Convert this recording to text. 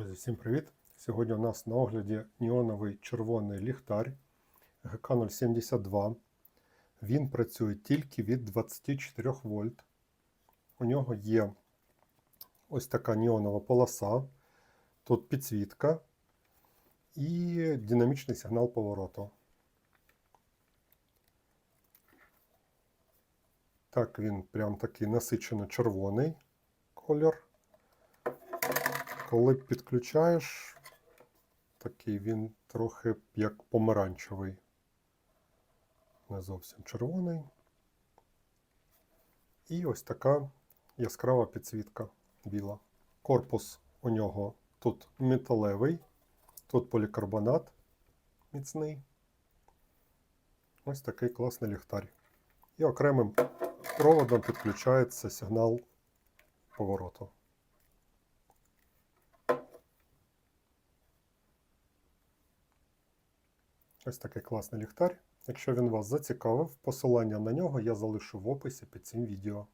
Друзі, всім привіт! Сьогодні у нас на огляді неоновий червоний ліхтар GK072. Він працює тільки від 24 вольт. У нього є ось така неонова полоса, тут підсвітка і динамічний сигнал повороту. Так, він прям такий насичено червоний колір. Коли підключаєш, такий він трохи як помаранчевий. Не зовсім червоний. І ось така яскрава підсвітка біла. Корпус у нього тут металевий, тут полікарбонат міцний. Ось такий класний ліхтар. І окремим проводом підключається сигнал повороту. Ось такий класний ліхтар. Якщо він вас зацікавив, посилання на нього я залишу в описі під цим відео.